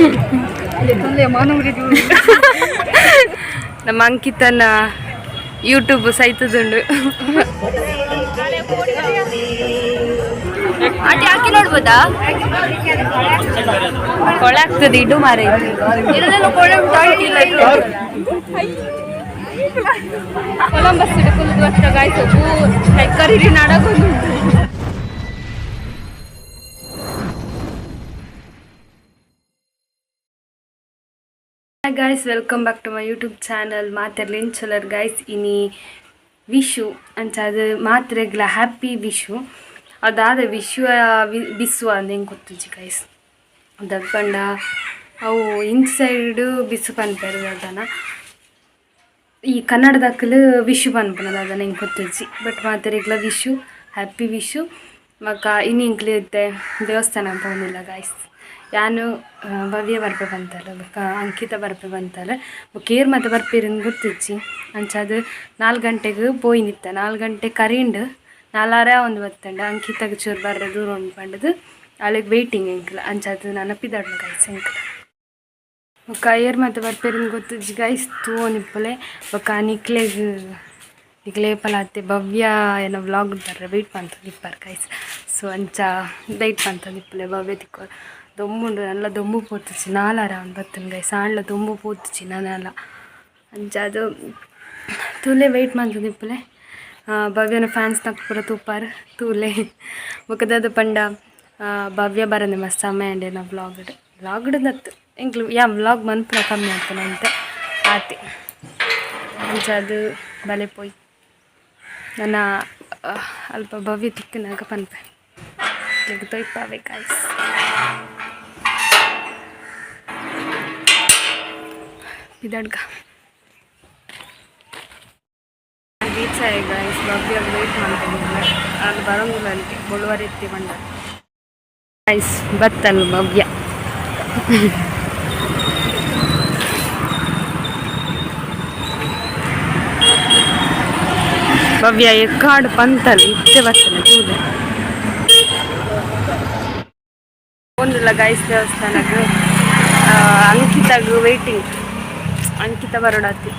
ನಮ್ಮ ಅಂಕಿತನ ಯೂಟ್ಯೂಬ್ ಸೈತದುಂಡು. ಆಟ ಹಾಕಿ ನೋಡ್ಬೋದಾ? ಕೊಳೆ ಆಗ್ತದೆ ಇಡು ಮಾರೆ. ಕೊಲಂಬಸ್ ಫುಲ್ ವರ್ಷ ಕರೀರಿ ನಾಡಗೊಂಡು guys welcome back to my YouTube channel ಮಾತೆರ್ಲಿನ್ ಚೊಲರ್ ಗಾಯ್ಸ್ ಇನಿ ವಿಶು ಅಂಚ ಅದು ಮಾತ್ರೆಗ್ಲ ಹ್ಯಾಪಿ ವಿಶು ಅದಾದ ವಿಶ್ವ ಬಿಸುವ ಅಂದು ಹೆಂಗೆ ಗೊತ್ತಿಜ್ಜಿ ಗಾಯ್ಸ್ ದಪ್ಪಂಡ ಅವು ಇನ್ಸೈಡು ಬಿಸು ಪನ್ಪೇರು ಅದನ್ನ ಈ ಕನ್ನಡದಕ್ಕಲು ವಿಶು ಪನ್ಪನದ ಅದನ್ನ ಹೆಂಗೆ ಗೊತ್ತಿಜ್ಜಿ ಬಟ್ ಮಾತ್ರೆಗ್ಲ ವಿಶು ಹ್ಯಾಪಿ ವಿಶು ಮಕ್ಕ ಇನ್ನು ಇಂಕ್ಲಿರುತ್ತೆ ದೇವಸ್ಥಾನ ಅಂತ ಗಾಯ್ಸ್ ಯಾನು ಭವ್ಯ ಬರ್ಪೆ ಬಂತಲ್ಲ ಅಂಕಿತ ಬರ್ಪೆ ಬಂತಲ್ಲ. ಕೇರ್ ಮತ್ತೆ ಬರ್ಪೇರಿಂದ ಗೊತ್ತಿಚ್ಚಿ ಅಂಚಾದ ನಾಲ್ಕು ಗಂಟೆಗೆ ಪೋಯಿ ನಿತ್ತ. ನಾಲ್ಕು ಗಂಟೆ ಕರೀಂಡು ನಾಲಾರ ಒಂದು ಬತ್ತಂಡ ಅಂಕಿತಗೆ ಚೂರು ಬರ್ರೆ ದೂರ ಉಂಡು ಪಂಡದು ಅಲ್ಲಿಗೆ ವೆಯ್ಟಿಂಗ್ ಎಂಕ್ಲ. ಅಂಚಾದ ನಾನು ಪಿದಾಡ್ಲು ಗೈಸ್ ಎಂಕ್ಲ. ಬೊಕ್ಕ ಏರ್ ಮತ್ತೆ ಬರ್ಪೇರಿಂದ ಗೊತ್ತಿಜ್ಜಿ ಗೈಸ್ ತೂ ನಿಪ್ಪಲೆ. ಬೊಕ್ಕ ನಿಕ್ಲೆಗ್ ನಿಕ್ಲೆ ಪಲಾತೆ ಭವ್ಯ ಏನೋ ವ್ಲಾಗ್ ಬರ್ರೆ ವೇಟ್ ಮಾಡ್ತ ನಿಪ್ಪಾರ ಗೈಸ್ ಸೊ ಅಂಚ ದೈಟ್ ಪಂತ ನಿಪ್ಪಲೆ ಭವ್ಯ ತಿಕ್ಕೋ ಪೋತುಚಿ ನಾಲಾರ ಅವ್ನು ಬತ್ತನ್ ಗೈಸ್ ಆಣ್ಲ ದೊಂಬು ಪೋತುಚಿ ನಾನೆಲ್ಲ. ಅಂಚ ಅದು ತೂಲೆ ವೆಯ್ಟ್ ಮಾಡ್ತ ಇಪ್ಪಲೆ ಭವ್ಯನ ಫ್ಯಾನ್ಸ್ ನಕ್ ಪೂರ ತೂಪಾರ, ತೂಲೆ. ಬೊಕದಾದ ಪಂಡ ಭವ್ಯ ಬರನೆ ಮಸ್ತ್ ಸಮಯ ಅಂಡೆ ನಾ ವ್ಲಾಗ್ಡ್ ವ್ಲಾಗ್ಡ್ ದತ್ತು ಎಂಕ್ಲು, ಯಾ ವ್ಲಾಗ್ ಮನ್ಪುರ ಕಮ್ಮಿ ಆಗ್ತಾನೆ ಅಂತ ಆತಿ. ಅಂಚ ಅದು ಬಲೆ ಪೋಯ್. ನನ್ನ ಅಲ್ಪ ಭವ್ಯ ತಿಕ್ಕನಾಗ ಪನ್ಪೆ ಈಗ ತೊಯ್ಪಾವೆ ಗಾಯ್ಸ್ ಇದಡ್ಗ ಬೀಚ್ ಗಾಯ್ಸ್ ಭವ್ಯ ವೇಟ್ ಮಾಡ್ತೀನಿ ಅಲ್ಲಿ ಬರೋಂಗಿಲ್ಲ ಅಲ್ಲಿ ಬಳುವರಿ ಎತ್ತಿ ಬಂದ ಗೈಸ್ ಬತ್ತಲ್ಲ ಭವ್ಯ ಭವ್ಯ ಎಕ್ಕಾಡು ಪಂತಲ್ಲಿ ಇತ್ತೆ ಬರ್ತದೆ ಕೂದೆ ಒಂದಿಲ್ಲ ಗೈಸ್ ದೇವಸ್ಥಾನಕ್ಕೆ ಅಂಕಿತಾಗ ವೇಟಿಂಗ್ ಅಂಕಿತ ಬರೋಡಾತಿ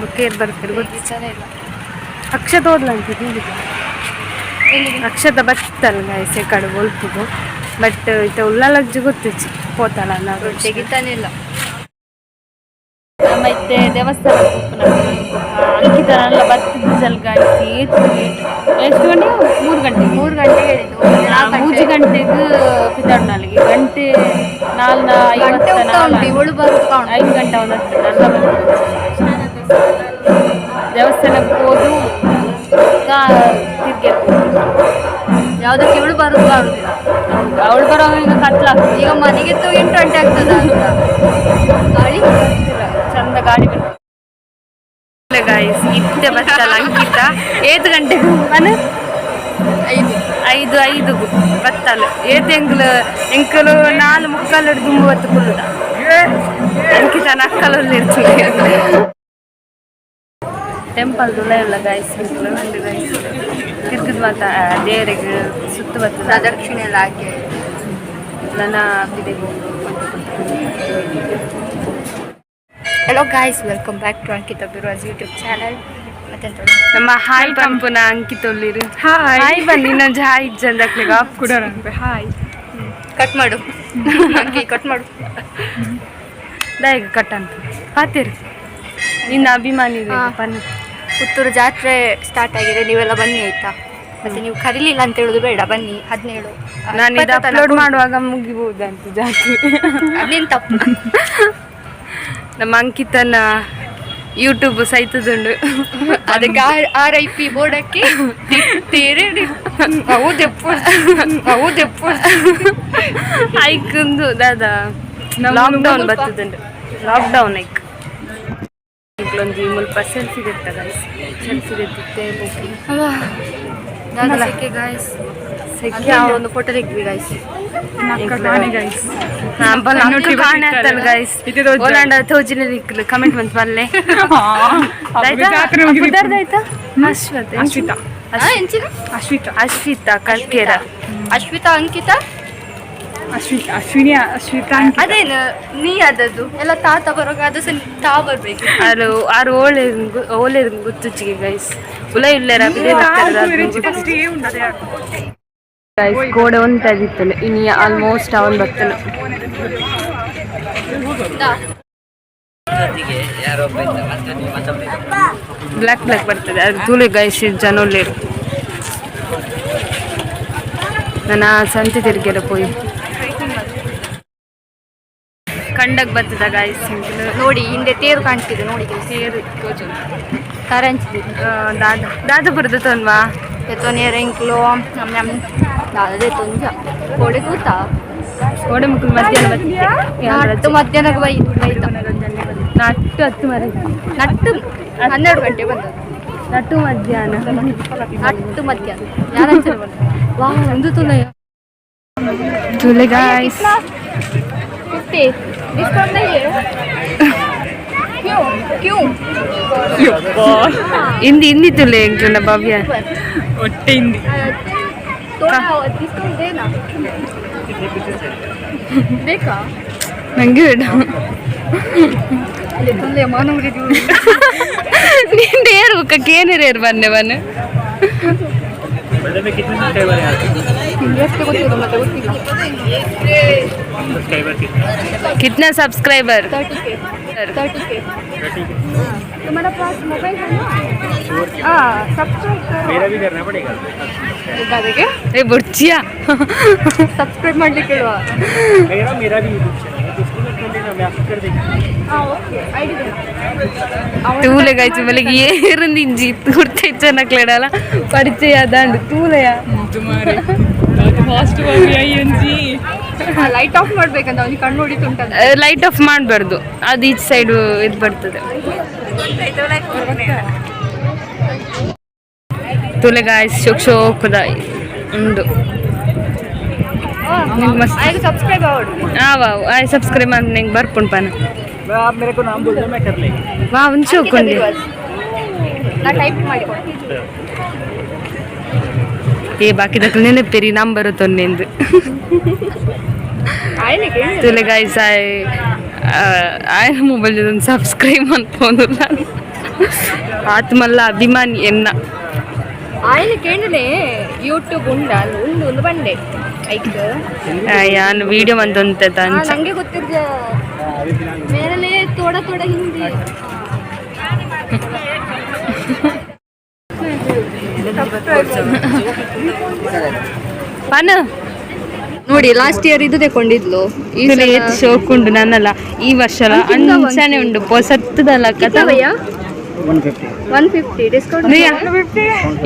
ಬುಕ್ಕೇರ್ ಬರ್ತಾರೆ ಗೊತ್ತಿಲ್ಲ ಅಕ್ಷತ ಓದ್ಲಂತ ಹೀಗಿದೆ ಅಕ್ಷತ ಬತ್ತಲ್ಲ ಗೈಸ್ ಈ ಕಡೆ ಒಲ್ಪುದು ಬಟ್ ಇತ ಉಳ್ಳಲಜ್ಜಿ ಗೊತ್ತಿಚ್ಚು ಪೋತಲ್ಲ ನಾವು ತೆಗಿತಾನೆ ಇಲ್ಲ. ಮತ್ತೆ ದೇವಸ್ಥಾನ ಅಂಕಿತ ಎಲ್ಲ ಗಾಡಿ ಎಷ್ಟು ಗಂಟೆ? ಮೂರು ಗಂಟೆ. ಮೂರು ಗಂಟೆಗೆ ಹೇಳಿದ್ದು ಮೂಜಿ ಗಂಟೆಗೆ ಪಿತಾಡ್ನಲ್ಲಿಗೆ ಗಂಟೆ ನಾಲ್ನ ಗಂಟೆ ನಾಲ್ಕು ಉಂಟು. ಇವಳು ಕಾಣುತ್ತೆ ಐದು ಗಂಟೆ ಒಂದಷ್ಟು ನನ್ನ ದೇವಸ್ಥಾನಕ್ಕೆ ಹೋದು ತಿರ್ಗಿ ಯಾವ್ದಕ್ಕೆ ಇವಳು ಬರೋದು ಆಗುದಿಲ್ಲ ಅವಳು ಬರೋ ಈಗ ಕತ್ಲಾಗ್ತದೆ ಈಗ ಮನೆಗೆ ಎಂಟು ಗಂಟೆ ಆಗ್ತದ ಗಾಳಿ? ಚಂದ ಗಾಡಿ ಗಾಯ್ಸ್ ಇತ್ತೆ ಬತ್ತಲ್ಲ ಅಂಕಿತ ಏದು ಗಂಟೆಗೂ? ಮನೆ? ಐದು. ಐದು ಐದು. ಬತ್ತಲ್ಲ ಏತ್ ಎಂಗ್ಲು ಎಂಕಲು ನಾಲ್ ಮುಕ್ಕಲು ದುಂಬು ಬತ್ತು ಕುಲ್ಲುದ ಅಂಕಿತ ನಕ್ಕಲಲ್ಲಿ ಇರ್ತೀನಿ ಟೆಂಪಲ್ ದುಲ ಇಲ್ಲ ಗಾಯ್ಸ್ ಎಂಕ್ಲು ಒಂದು ಗಾಯ್ಸ್ ತಿರ್ಗಿದ್ ಮಾತ ದೇವರಿಗೆ ಸುತ್ತು ಬರ್ತದ. ಪ್ರದಕ್ಷಿಣೆ ಎಲ್ಲ ಹಾಕಿ. ನನ್ನ ಬಿದೆಗೆ hello guys welcome back to Ankita ಬಿರುವಾಸ್ YouTube channel ಮತ್ತೆ ನಮ್ಮ ಹಾಯ್ ಪಂಪುನ ಅಂಕಿತೊಲ್ಲಿರಿ ಹಾಯ್ ಬನ್ನಿ ನನ್ನ ಹಾಯ್ ಇಜ್ಜಂದಕ್ಲಿಗೆ ಆಫ್ ಕೂಡ ಹಾಯ್ ಕಟ್ ಮಾಡು. ಅಂಕಿ ಕಟ್ ಮಾಡು. ದಯಗ ಕಟ್ ಅಂತ. ಪಾತಿರಿ. ನಿನ್ನ ಅಭಿಮಾನಿ ಬನ್ನಿ. ಪುತ್ತೂರು ಜಾತ್ರೆ ಸ್ಟಾರ್ಟ್ ಆಗಿದೆ ನೀವೆಲ್ಲ ಬನ್ನಿ ಆಯ್ತಾ? ಮತ್ತೆ ನೀವು ಕರೀಲಿಲ್ಲ ಅಂತ ಹೇಳೋದು ಬೇಡ ಬನ್ನಿ. ಹದಿನೇಳು ನಾನು ಅಪ್ಲೋಡ್ ಮಾಡುವಾಗ ಮುಗಿಬಹುದಂತ ಜಾತ್ರೆ. ಅದೇನು ತಪ್ಪು? ನಮ್ಮ ಅಂಕಿತನ ಯೂಟ್ಯೂಬ್ ಸೈತದುಂಡು ಅದಕ್ಕೆ ಆರ್ ಐ ಪಿ ಬೋರ್ಡ್ ಹಾಕಿ ತೇರೆ ಹೌದೆಪ್ಪು ಹೌದೆಪ್ಪು ಐಕಂದು ದಾದ. ಲಾಕ್ಡೌನ್ ಬರ್ತದುಂಡು ಲಾಕ್ಡೌನ್ ಐಕ್ ಒಂದು ಮುಲ್ಪ ಸೆಲ್ಫಿ ತೆತ್ತ ಗೈಸ್ ಸೆಲ್ಫಿ ಗಾಯ್ಸ್ ಸೆಕೆ ಒಂದು ಫೋಟೋ ತೆಗ್ವಿ ಗಾಯ್ಸ್ ಉಲ್ಲ ಕಮೆಂಟ್ ಬಂತು ಬಲ್ಲೆ ಆಯ್ತಾ? ಅಶ್ವಿತಾ ಅಶ್ವಿತಾ ಕಲ್ಕೇರ ಅಶ್ವಿತಾ. ಅಂಕಿತಾ? ಅಶ್ವಿತಾ ಅಶ್ವಿನಿ ಶ್ರೀಕಾಂತ್ ಅದೇನು ನೀ ಅದದ್ದು ಎಲ್ಲ ತಾತ ಅದು ಸಹ ತಾ ಬರ್ಬೇಕು. ಆರು ಆರು ಓಳೆ ಓಲೆ ಗುತ್ತುಚ್ಚಿಗೆ ಗೈಸ್ ಉಲ ಇಲ್ಲರ ಫಸ್ಟ್ ಏ ಉಂಟದೆ ಗೈಸ್ ಕೋಡೆ ಒಂದು ತೆಗಿತಾನೆ ಇನ್ನು ಆಲ್ಮೋಸ್ಟ್ ಅವನ್ ಬರ್ತಾನೆ ಬ್ಲ್ಯಾಕ್ ಬ್ಲ್ಯಾಕ್ ಬರ್ತದೆ. ಅದು ಧೂಳಿ ಗೈಸ್ ಜನ ನನ್ನ ಸಂತೆ ತಿರುಗಿರ ಪೋಯಿ. ಕಂಡಕ್ ಬರ್ತದ ಗಾಯ್ಸ್ ನೋಡಿ ಹಿಂದೆ ತೇರು ಕಾಣ್ತಿದೆ ನೋಡಿ ತೇರು. ಕರಂಚಿದೆ ದಾದ ದಾದ ಬರ್ತದ ಅಲ್ವಾ ಎತ್ತೊನೆಯ ರೆಂಕ್ಲು ನಮ್ నాదే తుంజ కోడి కూత కోడి ముక్కులు మధ్యాహ్నం నట్టు ಮಧ್ಯಾಹ್ನಕ್ಕೆ ಬೈ ನಟ್ಟು ಹತ್ತು ಮರ ನಟ್ಟು ಹನ್ನೆರಡು ಗಂಟೆ ಬಂದದ್ದು ನಟ್ಟು ಮಧ್ಯಾಹ್ನ ನಟ್ಟು ಮಧ್ಯಾಹ್ನ ಯಾರು ಹೆಸರು ಬಂದ ವಾ ಒಂದು ತುಲಯ ತುಲೆ ಗಾಯ್ಸ್ ಫಿಫ್ಟಿ ಡಿಸ್ಕೌಂಟ್ ನಹೀ ಹಿಂದಿ ಹಿಂದಿ ತುಲೆ ಹೆಂಗ್ ಭವ್ಯ ಹೊಟ್ಟೆ ಹಿಂದಿ ಬೇಕಾ? ನಂಗೆ ಬೇಡ. ನಿಂದ ಏರು ಕೇನೇರು ಏರು ಬನ್ನೆ कितना सब्सक्राइबर तुम्हारा पास मोबाइल है ना? सब्सक्राइब मेरा भी करना पड़ेगा। ए बुर्चिया। सब्सक्राइब मेरा मेरा भी ತೂಲೆ ಗಾಯ್ಚು ಬೆಳಗ್ಗೆ ಏರಂದು ಫಾಸ್ಟ್ ಐ ಲೈಟ್ ಆಫ್ ಮಾಡ್ಬೇಕಂತ ಅವ್ನಿಗೆ ಕಣ್ಣು ಹೊಡಿತು ಲೈಟ್ ಆಫ್ ಮಾಡಬಾರ್ದು. ಅದು ಈಚ್ ಸೈಡ್ ಇದು ಬರ್ತದೆ. ತುಲೆ ಗಾಯ್ಸ್ ಶೋಕ್ ಶೋಕದ ಉಂಡು. ನಿಂಗೆ ಸಬ್ಸ್ಕ್ರೈಬ್ ವಾವ್ ಐ ಸಬ್ಸ್ಕ್ರೈಬ್ ಬರ್ಪುಂಡು ವಾ ಒಂದು ಟೈಪ್ ಮಾಡಿ ಏ ಬಾಕಿದಕ್ಕೆ ನೆನಪೇರಿ ನಂಬರ್ ತೊನ್ನೆಂದು ಆಯ್ಲಿಕ್ಕೆ ತುಲೆ ಗಾಯ್ಸ್ ಆಯ್ ಆಯ್ ಮೊಬೈಲ್ ಒಂದು ಸಬ್ಸ್ಕ್ರೈಬ್ ಅನ್ಕೊಂಡು ನಾನು ಆತ್ಮಲ್ಲ ಅಭಿಮಾನಿ ಎನ್ನ ఆయన కేండనే యూట్యూబ్ ఉండాలి ఉండు ఉండు బండి ಐಕ್ ಯಾನು ವಿಡಿಯೋ ಮಂದೊಂತ ಅಂಚ ನಂಗೆ ಗೊತ್ತಿರ್ದ ಮೇರಲೇ ತೋಡ ತೋಡ ಹಿಂದಿ ಪನ ನೋಡಿ ಲಾಸ್ಟ್ ಇಯರ್ ಇದು ತಗೊಂಡಿದ್ಲು ಈ ಸಲ ಶೋಕ್ ಉಂಡು ನನ್ನಲ್ಲ. ಈ ವರ್ಷ ಅಂಚನೆ ಉಂಡು ಹೊಸತ್ತದಲ್ಲ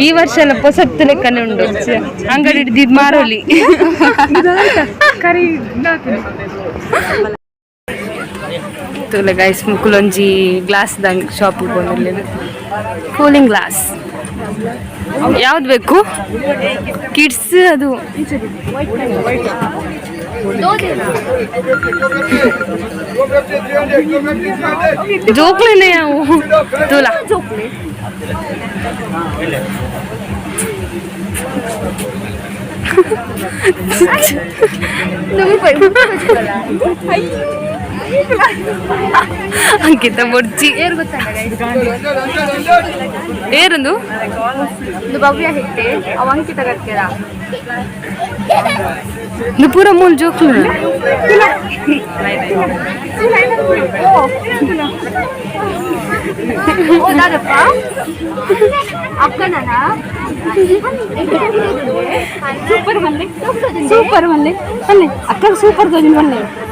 ಈ ವರ್ಷ ಎಲ್ಲ ಹೊಸತ್ತು ಲೆಕ್ಕನೆ ಉಂಡು ಅಂಗಡಿ ಹಿಡಿದಿದ್ ಮಾರೋಲಿ. ಗೈಸ್ ಮುಕ್ಕುಲೊಂಜಿ ಗ್ಲಾಸ್ ಶಾಪಿಗೆ ಬಂದಿರ್ಲಿಲ್ಲ ಕೂಲಿಂಗ್ ಗ್ಲಾಸ್ ಯಾವ್ದು ಬೇಕು? ಕಿಡ್ಸ್ ಅದು. ಜೋಕ್ಲೇನೆ ಅವು ತುಲ. ಅಂಕಿತ ಬೊಡ್ಚಿ ಏರ್ ಗೊತ್ತಲ್ಲ ಏರಂದು ಇದು ಭವ್ಯ ಹಿಟ್ಟೆ ಅವ ಅಂಕಿತ ಕಟ್ಕೆರ ಇದು ಪೂರ ಮೂಲ ಜೋಕ್ಲು ಓ ದಾದಪ್ಪ ಅಕ್ಕನನ ಸೂಪರ್ ಮಲ್ಲೆ ಸೂಪರ್ ಮಲ್ಲೆ ಅಲ್ಲೇ ಅಕ್ಕ ಸೂಪರ್ ದೋಜನ್ ಮಲ್ಲೆ ಎಪ್ಪಡ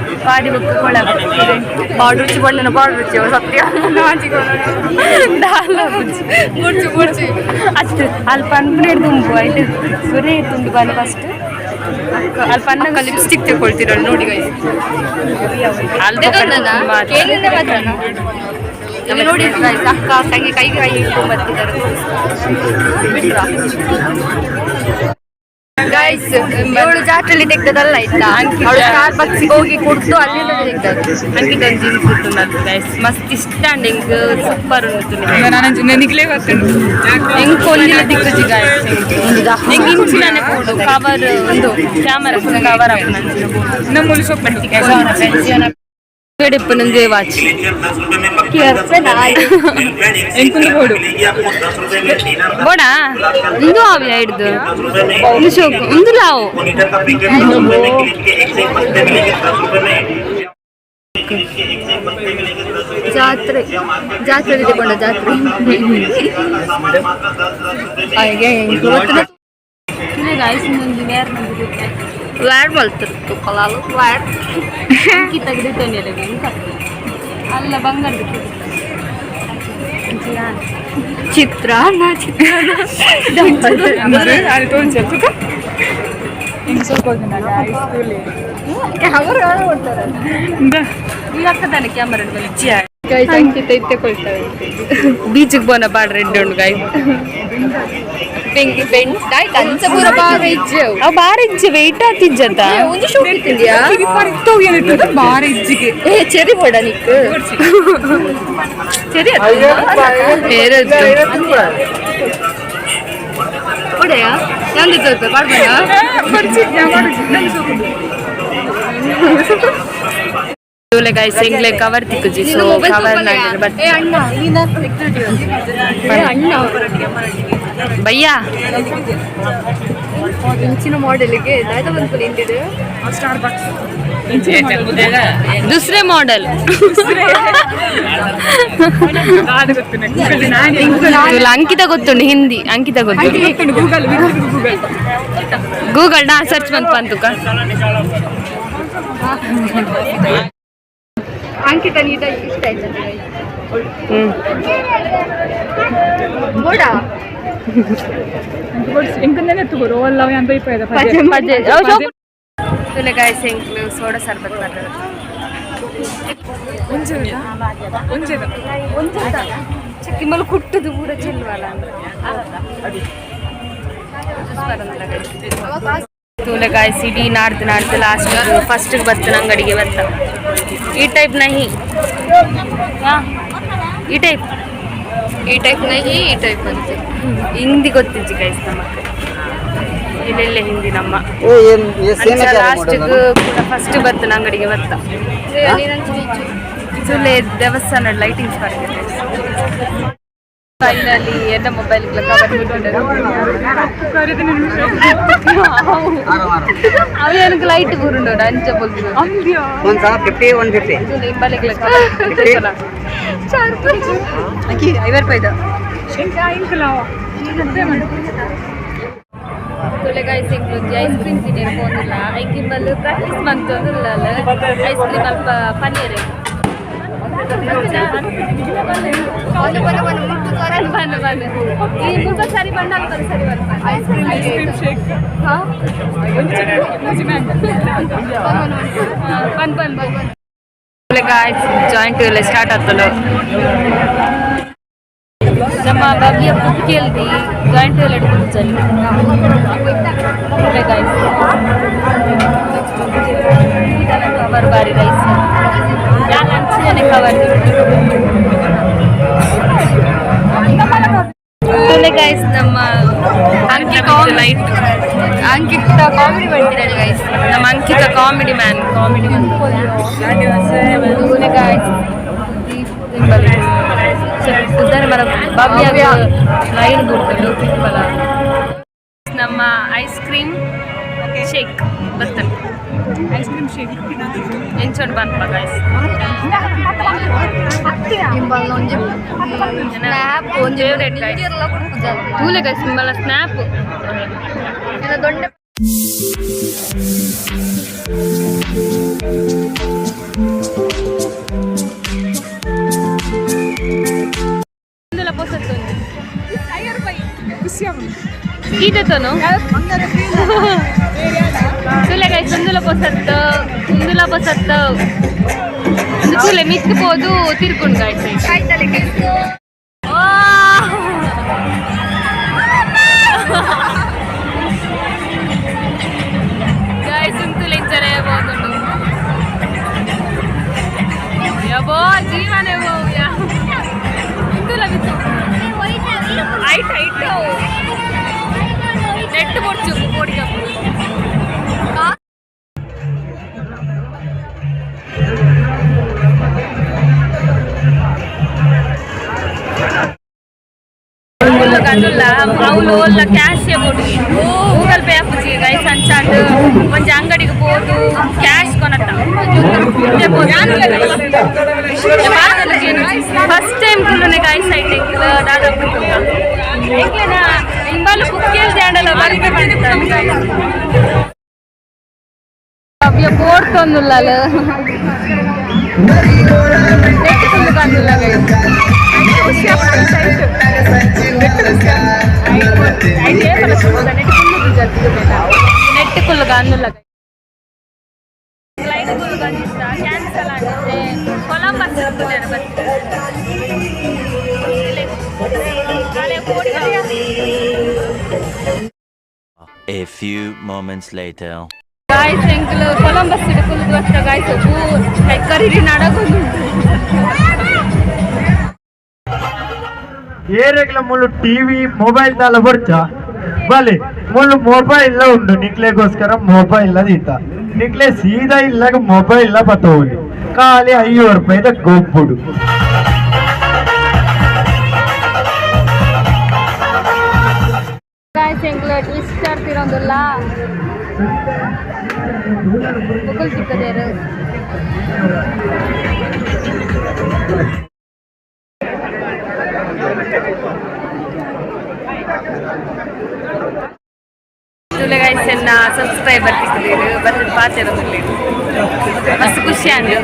ಬುಕ್ಕ ಕೊಳೆ ಆಗ್ತದೆ ಬಾಡ್ ರುಚಿ ಬಣ್ಣನ ಬಾಡ್ ರುಚಿ ಅವ್ರು ಸತ್ಯ. ದಾಲ ಬುಜ್ಜಿ. ಮುಡ್ಚಿ ಮುಡ್ಚಿ ಅಷ್ಟು. ಅಲ್ಲಿ ಪನ್ಪುನೇಡು ತುಂಬು ಆಯ್ತು? ಸುರೇ ತುಂಡು ಬಂದು ಫಸ್ಟ್ ಅಲ್ಲಿ ಪನ್ನಗ ಲಿಪ್ಸ್ಟಿಕ್ ತಗೊಳ್ತಿರೋಳು ನೋಡಿ ಅಲ್ಲಿ ನೋಡಿ ಅಕ್ಕ ತಂಗಿ ಕೈ ಕೈ ಇಟ್ಕೊಂಡ್ ಬರ್ತಿದ್ದಾರೆ ಗೈಸ್ ಇವಳು ಜಾತ್ರೆಯಲ್ಲಿ ತೆಗ್ದದಲ್ಲ ಆಯ್ತಾ? ಅವಳು ಸ್ಟಾರ್ ಬಕ್ಸಿಗೆ ಹೋಗಿ ಕೊಡ್ತು ಅಲ್ಲಿಂದ ತೆಗ್ದದ್ದು. ಅಂಕಿತ ಒಂದು ಜೀನ್ಸ್ ಗೈಸ್ ಮಸ್ತ್ ಸ್ಟ್ಯಾಂಡಿಂಗ್ ಸೂಪರ್ ಉಂಟು ನಾನು ನನಗ್ಲೇ ಗೊತ್ತುಂಟು. ಹೆಂಗ್ ಕೊಂದಿಲ್ಲ ದಿಕ್ಕಜಿ ಗಾಯಸ್ ಹೆಂಗ್ ಫೋಟೋ ಕವರ್ ಒಂದು ಕ್ಯಾಮರಾ ಕವರ್ ನಂಚಿನ ನಮ್ಮ ಬೇಡಪ್ಪ ನಂದು ವಾಚ್ ಎಂಕುಂದು ಬೋಡು ಬೋಡಾ ಇಂದು ಅವಿ ಹಿಡ್ದು ಒಂದು ಶೋಕು ಒಂದು ಲಾವು ಜಾತ್ರೆ ಜಾತ್ರೆ ತಗೊಂಡ ಜಾತ್ರೆ ಹಾಗೆ ವ್ಯಾಡ್ ಮಲ್ತಿರ್ತು ಕಲಾಲು ವ್ಯಾಡ್ వాడు వలుతురు తుక్కలాలు వాడు తగ్గుతుంది అల్ల బంగారు చిత్రాన్న చిత్రాన్న ఎవరు ఇలా దాని కెమెరా ಕ್ಯಾಮರಾ ಅಂಕಿತ ಇತ್ತಕೊಳ್ತವೆ ಬೀಚಿಗೆ ಬೋನ ಬಾಡ್ ರೆಡ್ ಉಂಡು ಗಾಯ ಬೆಂಕಿ ಬೆಂಡ್ ಆಯ್ತು ಅಂಚ ಪೂರ ಬಾರ ಇಜ್ಜೆವು ಅವು ಬಾರ ಇಜ್ಜೆ ವೆಯ್ಟ್ ಆತಿಜ್ಜಂತ ಒಂದು ಶೂಟ್ ಇತ್ತಿದ್ಯಾ ಬಾರಿ ಇಜ್ಜಿಗೆ ಏ ಚೆರಿ ಪಡ ನಿಕ್ಕು ಚೆರಿ ಬೇರೆ ಒಡೆಯ ನಂದಿತ್ತು ಮಾಡ್ಬೇಡ ಇವಳೆ ಗಾಯ್ಸ್ ಹೆಂಗ್ಲೆ ಕವರ್ ತಿಕ್ಕುಜಿ ಸೊ ಕವರ್ ಬಟ್ ಭಯ್ಯ ಇಂಚಿನ ಮಾಡೆಲ್ಗೆ ದಾಯ್ತ ಬಂದು ನಿಂತಿದೆ ಸ್ಟಾರ್ ಬಾಕ್ಸ್ ದುಸ್ರೆ ಮಾಡೆಲ್ ಅದು ಗೊತ್ತು ನಂಗೆ ನಾನು ಇವ್ಳು ಅಂಕಿತ ಗೊತ್ತುಂಡು ಹಿಂದಿ ಅಂಕಿತ ಗೊತ್ತುಂಡು ಗೂಗಲ್ ಗೂಗಲ್ ಗೂಗಲ್ ನಾ ಸರ್ಚ್ ಬಂತು ಬಂತುಕ ಅಂಕಿತ ನೀಟ ಇಷ್ಟ ಆಯ್ತು ಬೋಡಾ ಎಂಕಂದ್ರೆ ತಗೋರು. ಅಲ್ಲ ಅಂತ ಇಪ್ಪ ಪಜೆ ಪಜೆ ತುಲೆ ಗಾಯ ಸೆಂಕ್ಲು ಸೋಡ ಸರ್ಬತ್ ಬರ್ತದೆ ಚಕ್ಕಿ ಮಲ್ ಕುಟ್ಟದು ಪೂರ ಚೆಲ್ವಲ್ಲ ತೂಲೆ ಗಾಯ ಸಿಡಿ ನಾಡ್ದು ನಾಡ್ದು ಲಾಸ್ಟ್ ಫಸ್ಟ್ ನಂಗೆ ಅಂಗಡಿಗೆ ಬರ್ತ. ಈ ಟೈಪ್ ನಹಿ. ಈ ಟೈಪ್ ಈ ಟೈಪ್ ನಹಿ ಈ ಟೈಪ್ ಅಂತ. ಹಿಂದಿ ಗೊತ್ತಿಜ್ಜಿ ಗೈಸ್ ನಮ್ಮ ಇಲ್ಲೆಲ್ಲೇ ಹಿಂದಿ ನಮ್ಮ. ಲಾಸ್ಟ್ ಕೂಡ ಫಸ್ಟ್ ನಂಗೆ ಅಂಗಡಿಗೆ ಬರ್ತ. ಸುಳ್ಳೆ ದೇವಸ್ಥಾನ ಲೈಟಿಂಗ್ಸ್ ಬರ್ತದೆ ಫೈನಲಿ ಎನ್ನ ಮೊಬೈಲ್ ಅವ್ರು ಎನಕ್ ಲೈಟ್ ಬುರುಂಡು ಅಂಚ ಬೊಲ್ದು ಒಂದ್ ಸಾವಿರ ಫಿಫ್ಟಿ ಒನ್ ಫಿಫ್ಟಿ ಇಂಬಲಿಗೆ ಲೆಕ್ಕ ಅಕ್ಕಿ ಐವತ್ತು ರೂಪಾಯಿ ತುಳೆಗಾಯಿಸಿ ಐಸ್ ಕ್ರೀಮ್ ತಿನ್ನಿರ್ಬೋದಿಲ್ಲ ಐಕಿಂಬಲ್ ಪ್ರಾಕ್ಟೀಸ್ ಮಂತ್ ಅಂದ್ರಲ್ಲ ಐಸ್ ಕ್ರೀಮ್ ಅಲ್ಪ ಪನ್ನೀರ್ ಸರಿ ಬಣ್ಣ ಆಗ್ತದೆ ಸರಿ ಬರ್ತಾರೆ ಐಸ್ ಕ್ರೀಮ್ ಶೇಕ್ ಬಂದ್ ಬಂದ್ ಬಂದ್ ಗಾಯ್ಸ್ ಜಾಯಿಂಟ್ ಎಲ್ಲ ಸ್ಟಾರ್ಟ್ ಆಗ್ತಲ್ಲ ನಮ್ಮ ಭವ್ಯ ಪುಟ್ಟಿಯಲ್ಲಿ ಜಾಯಿಂಟ್ ಎಲ್ಲ ಹಿಡ್ಕೊಂಡು ಗಾಯ್ಸ್ ಕವರ್ ಬಾರಿ ರೈಸ್ ಯಾರು ಹಂಚಿದಾನೆ ಕವರ್ ಗಾಯ್ಸ್ ನಮ್ಮ ಅಂಕಿತ ಲೈಟ್ ಅಂಕಿತ ಕಾಮಿಡಿ ಮಾಡ್ತಿದ್ದಾಳೆ ಗೈಸ್ ನಮ್ಮ Ankita comedy man comedy guys ಉದ್ದಾರ ಮರ ಭವ್ಯ ಲೈನ್ ಗುರ್ತಲ್ಲ ನಮ್ಮ ಐಸ್ ಕ್ರೀಮ್ ಶೇಕ್ ಬರ್ತದೆ. ಐಸ್ ಕ್ರೀಮ್ ಶೇಕ್ ಎಂಚೊಂಡು ಬಂತ ಗೈಸ್ ಫೇವ್ರೇಟ್ ಗೈಸ್ ತೂಲೆ ಗೈಸ್ ನಿಮ್ಮಲ್ಲ ಸ್ನ್ಯಾಪ್ ದೊಡ್ಡ ಆಗುತ್ತೆ ಈಟತನು ತುಲೆ ಗೈ ಸುಂದುಲ ಬಸತ್ತ ಸುಂದುಲ ಬಸತ್ತ ತುಲೆ ಮಿತ್ಕೋದು ತಿರ್ಕೊಂಡು ಗಾಯ್ಸ್ ಗಾಯ್ಸ್ ಸುಂತುಲೆ ಇಂಚನೆ ಹೋಗುಂಡು ಯಬೋ ಜೀವನೇ ಹೋಗ್ಯಾ ಇಂದುಲ ಬಿತ್ತು ಐಟ್ ಐಟ್ എട്ട് പൊടിച്ചു പൊടിക്കപ്പ് ಕಂಡುಲ್ಲ ಅವಳು ಎಲ್ಲ ಕ್ಯಾಶೇ ಕೊಡಿ ಗೂಗಲ್ ಪೇ ಹಾಕಿ ಗೈಸ್ ಅಂಚಾಂಡು ಒಂಜಿ ಅಂಗಡಿಗೆ ಹೋದು ಕ್ಯಾಶ್ ಕೊನತ್ತ ಫಸ್ಟ್ ಟೈಮ್ ಕುಲ್ಲನೆ ಗೈಸ್ ಐತೆ ದಾದಾಪುರ ಎಂಗ್ಲೇನಾ போர்த்தொந்துள்ளாலு நெட்டுக்குள்ள கண்ணுள்ள கொலம்பஸ் இருக்குது A few moments later. Guys, ಎಂಕಲ್ ಕೊಲಂಬಸ್ ಹಿಡ್ಕೊಂಡು ವರ್ಷ ಗಾಯ್ಸ್ ಒಬ್ಬು ಲೈಕ್ ಕರೀರಿ ನಡಗೊಂದು ಏರೆಗ್ಲ ಮುಳ್ಳು ಟಿವಿ ಮೊಬೈಲ್ ದಾಲ ಬರ್ಚ. ಬಲೆ ಮುಳ್ಳು ಮೊಬೈಲ್ ಲ ಉಂಡು ನಿಕ್ಲೆಗೋಸ್ಕರ ಮೊಬೈಲ್ ಲ ದೀತ. ನಿಕ್ಲೆ ಸೀದಾ ಇಲ್ಲಾಗ ಮೊಬೈಲ್ ಲ ಬತ್ತೋಲಿ. ಖಾಲಿ ಐವತ್ತು ರೂಪಾಯಿದ ಗೊಬ್ಬುಡು. ಆಡ್ತಿರೋದಿಲ್ಲ ಮುಗುಲ್ ಸಿಕ್ಕದೇರು ತುಲೆ ಗೈಸ್ ಎನ್ನ ಸಬ್ಸ್ಕ್ರೈಬರ್ ಸಿಕ್ಕಿದ್ದೀರಿ ಬರ್ತದೆ ಪಾತಿರೋದಿಲ್ಲ ಮಸ್ತ್ ಖುಷಿ ಅಂದೆ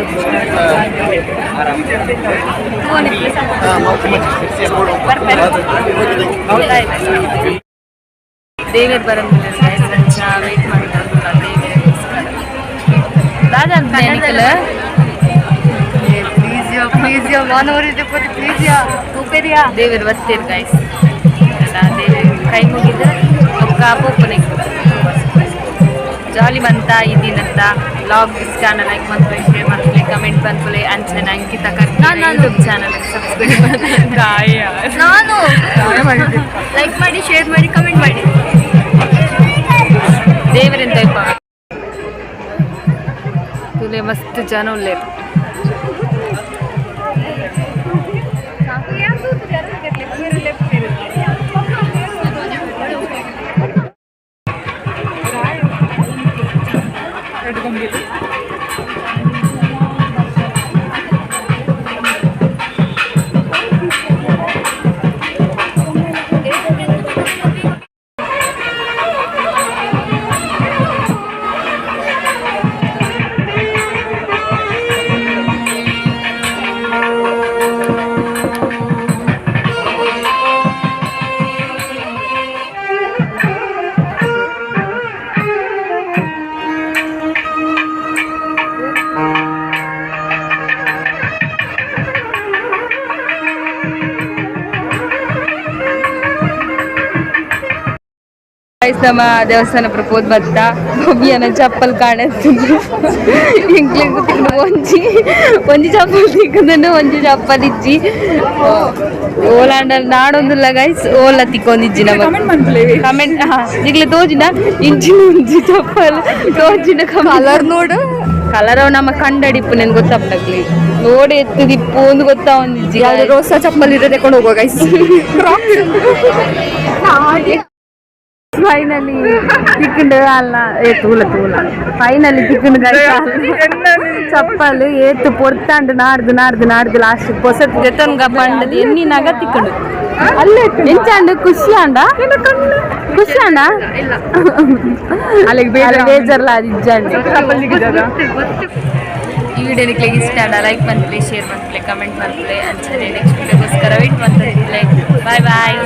ದೇವೇರ್ ಇದೆ ಪರಿ ಪ್ಲೀಸ್ ಯಾ ತೂಪೆರಿಯಾ ದೇವೇರ್ ಬರ್ತೀರಿ ಗೈಸ್ ದೇವೇರ್ ಕೈ ಮುಗಿದ ಪೋಪನೆ ಜಾಲಿ ಬಂತ ಈ ಲಾಗ್ ಬ್ಲಾಗ್ ಇಷ್ಟ ಲೈಕ್ ಮಾಡ್ಕೊಳ್ಳಿ ಶೇರ್ ಮಾಡ್ಕೊಳ್ಳಿ ಕಮೆಂಟ್ ಬಂದ್ಕೊಳ್ಳಿ ಅಂಚನೆ ಅಂಕಿತ ನಾನು ಯೂಟ್ಯೂಬ್ ಚಾನಲ್ ಸಬ್ಸ್ಕ್ರೈಬ್ ಮಾಡಿ. ನಾನು. ಲೈಕ್ ಮಾಡಿ ಶೇರ್ ಮಾಡಿ ಕಮೆಂಟ್ ಮಾಡಿ. ದೇವರಿಂದ ತುಲೆ ಮಸ್ತ್ ಜನ ಉಳ್ಳೇರು ನಮ್ಮ ದೇವಸ್ಥಾನ ಪ್ರಪೋದ್ ಬತ್ತ ಒಬ್ಬಿಯನ ಚಪ್ಪಲ್ ಕಾಣಿಸ್ತಿದ್ರು ತಿಕ್ಕೊಂಡು ಒಂಜಿ ಒಂಜಿ ಚಪ್ಪಲ್ ತಿಕ್ಕದನ್ನು ಒಂಜಿ ಚಪ್ಪಲ್ ಇಜ್ಜಿ ಓಲಾಂಡ ನಾಡೊಂದುಲ್ಲ ಗೈಸ್ ಓಲ ತಿಕ್ಕೊಂದಿಜ್ಜಿ ನಮ್ಮ ಕಮೆಂಟ್ ಈಗಲೇ ತೋಜಿನ ಇಂಜಿ ಒಂಜಿ ಚಪ್ಪಲ್ ತೋಜಿನ ಕಲರ್ ನೋಡು. ಕಲರ್ ನಮ್ಮ ಕಂಡಡಿಪ್ಪು ನನ್ಗೆ ಗೊತ್ತಾಗ್ಲಿ ನೋಡಿ ಎತ್ತದಿಪ್ಪು ಒಂದು ಗೊತ್ತಾ ಒಂದಿಜ್ಜಿ ರೋಸಾ ಚಪ್ಪಲ್ ಇರೋ ತಕೊಂಡು ಹೋಗುವ ಗೈಸ್ ಫೈನಲಿ ತಿಕ್ಕಂಡು ಅಲ್ಲ ಏ ತೂಲ ತೂಲ ಫೈನಲಿ ತಿಕ್ಕಂಡು ಚಪ್ಪಲ್ ಏತು ಪೊಡ್ತಾಂಡು ನಾಡ್ದು ನಾಡ್ದು ನಾಡ್ದು ಲಾಸ್ಟ್ ಪೊಸತ್ ಜೊತೆನ್ಗ ಪಂಡದು ಎನ್ನಿ ನಗ ತಿಕ್ಕಂಡು. ಅಲ್ಲೇ ಎಂಚಾಂಡು ಖುಷಿ ಅಂಡ ಖುಷಿ ಅಂಡ ಅಲ್ಲಿಗೆ ಬೇಜಾರಲ್ಲ ಅದು ಇಜ್ಜಂಡು. ಈ ವಿಡಿಯೋ ನಿಕ್ಲಿಗೆ ಇಷ್ಟ ಆಂಡ ಲೈಕ್ ಮಾಡ್ಕೊಳ್ಳಿ ಶೇರ್ ಮಾಡ್ಕೊಳ್ಳಿ ಕಮೆಂಟ್ ಮಾಡ್ಕೊಳ್ಳಿ ಅಂಚನೆ ನೆಕ್ಸ್ಟ್ ವಿಡಿಯೋಗೋಸ್ಕರ ವೆಯ್ಟ್ ಮಾಡ್ತಾ ಬಾಯ್ ಬಾಯ್